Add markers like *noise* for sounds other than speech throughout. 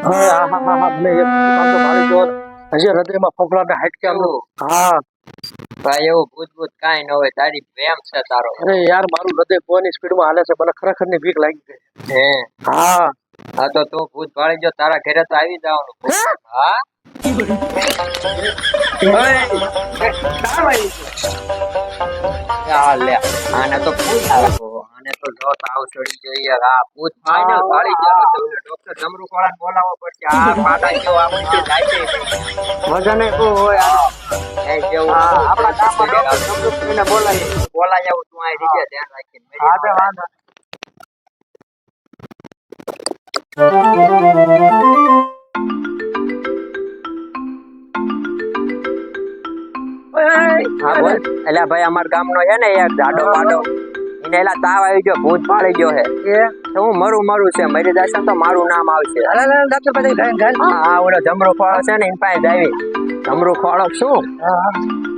મને એક મારી જો હજી હૃદયમાં ફફડાટ હાઈટ હા. ભાઈ એવું ભૂત ભૂત કાંઈ ન હોય તારી પ્રેમ છે તારો. અરે યાર મારું હૃદય કોની સ્પીડમાં હાલે છે? મને ખરેખરની બીક લાગી ગઈ. હે. હા. હા તો તું ભૂત ભાળી જો તારા ઘરે તો આવી જવાનું. હા. આને તો આવો આને તાવ ચડી જોઈએ આ ભૂત ફાઇનલ ભાળી ગયો તો ડોક્ટર જમરૂ વાળા બોલાવવો પડશે. આ *laughs* પાડા જેવો આપણી જાય છે. વજન એ હોય આ. એ જેવું આપણા ગામમાં ડોક્ટર જમરૂકને બોલાવી બોલાવી આવું તું આ રીતે ધ્યાન રાખીને. હા તે વાંધો હા બોલ. એટલે ભાઈ અમાર ગામનો છે ને એક જાડો પાડો એને એલા તાવ આવી ગયો ભૂત પાડી ગયો છે એ? હું મરું મરું છે મરી જશે તો મારું નામ આવશે. ડોક્ટર પાસે ગાય ગાય હા હા ઓલો જમરો ખોળો છે ને એની પાસે જાવી જમરો ખોળો શું? હા હા.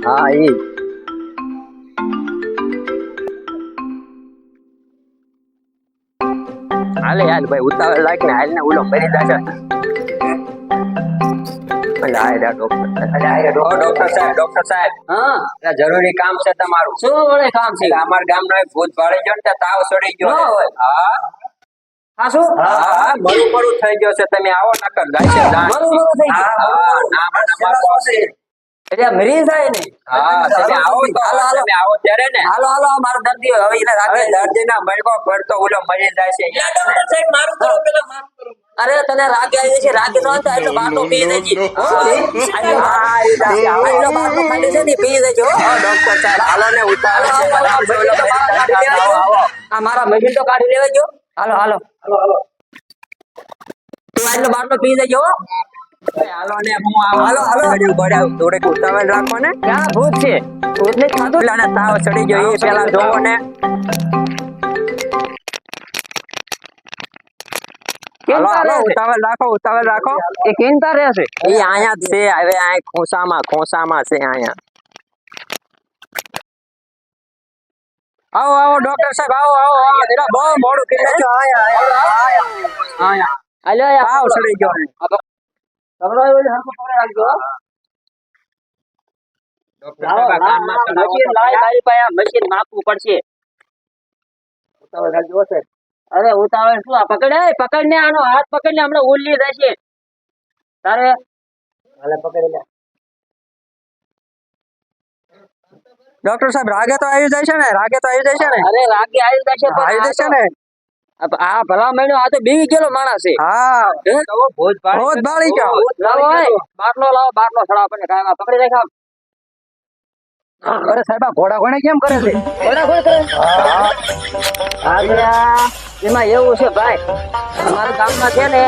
હા ઈ. હાલે હાલ ભાઈ ઉતાવળ લાગ ને હાલ ને ઓલો મરી જશે. ડોક્ટર સાહેબ. ડોક્ટર સાહેબ હા. જરૂરી કામ છે તમારું. શું કામ છે? અમારા ગામનો એક ભૂત ભાળી ગયો ને તાવ સડી ગયો. હા. હા શું? હા હા. મરું મરું થઈ ગયો છે. તમે આવો નકર. જાય છે મરું થઈ ગયું? એટલે જાય ને. હા તમે આવો તો. હાલો હાલો. તમે આવો ત્યારે ને. હાલો હાલો. મારો દર્દી હવે એને રાખે દર્દીના મરકો પડતો ઓલો મરી જાય છે. અરે તને રાગ આવી છે રાગ નો થાય એટલે બાટલો પી દેજી? આટલો બાટલો ખાલી છે ને પી દેજો. હો? ડોક્ટર સાહેબ હાલો ને ઉતારો તો. આ મારા મશીન તો કાઢી લેવાજો હાલો હાલો. આટલો બાટલો પી લેજો હાલો ને હું હાલો, હાલો. બળ્યા, થોડીક ઉતાવળ રાખો ને. ક્યાં ભૂત છે? ભૂત ને ખાધું? પેલાને તાવ ચડી ગયો એ પેલા જોવો ને. ઉતાવળ રાખો ઉતાવળ રાખો. એ કેમતા રહેશે એ અહીંયા જ છે હવે આ ખોસામાં ખોસામાં છે અહીંયા. આવો આવો ડોક્ટર સાહેબ આવો આવો આવો જરા બહુ મોડું કરી નાખ્યું આયા આયા. આયા. હાલો તાવ ચડી ગયો. તગડો એવો હરખો પકડી રાખજો હો. ડોક્ટર લાવો, સાહેબ, આ લાવો, કાનમાં લાવો, ચડાવો મશીન નાખવું પડશે. ઉતાવળ રાખજો સાહેબ. અરે ઉતાવળ શું આ પકડ? એ પકડ ને આનો હાથ પકડ ને હમણાં ઓલી રહેશે તારે? હાલે પકડી લે. ડોક્ટર સાહેબ રાગે તો આવી જાય છે ને? રાગે તો આવી જાય છે ને? અરે રાગે આવી જાય છે આવી જાય જશે ને? આ- આ ભલા મહિનો આ તો બીવી ગયેલો માણસ છે. હા. ભોજ ભોજ ભાળી ગયો લાવો બાટલો લાવો બાટલો સડાવો આપણને કાંઈ પકડી રાખ આમ. અરે સાહેબ આ ઘોડા ઘોડા કેમ કરે છે? ઘોડા ઘોડા કરે એમાં એવું છે ભાઈ અમારા ગામમાં છે ને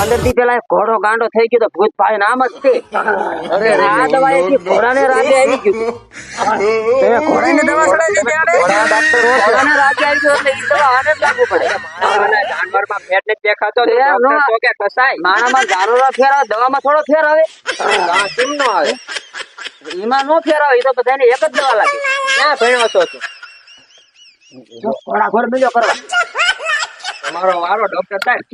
પંદરથી પેલા ઘોડો ગાંડો થઈ ગયો તો ભૂત ભાઈ નામ જ તે અરે આ દવાઈથી ઘોડાને રાતે આવી ગયું. તમે ઘોડાની દવા ચડાવી? ઘોડાને રાગે આવી ગયું એટલે ઈ દવા આને પડે. જાનવરમાં દેખાતો તો એ તો કે કસાય. માણામાં ફેર આવે દવામાં થોડો ફેર આવે. આ કેમ નો આવે? એમાં નો ફેર આવે તો બધાને એક જ દવા લાગે. ક્યાં ભણ્યો છો તું? ઘોડા ઘોડ બીજો કરવા તમારો વારો ડોક્ટર સાહેબ.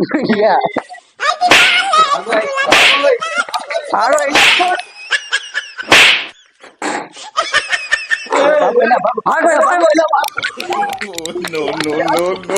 હાલો એ ભાગો એટલે ભાગો એટલે no, no, no, no.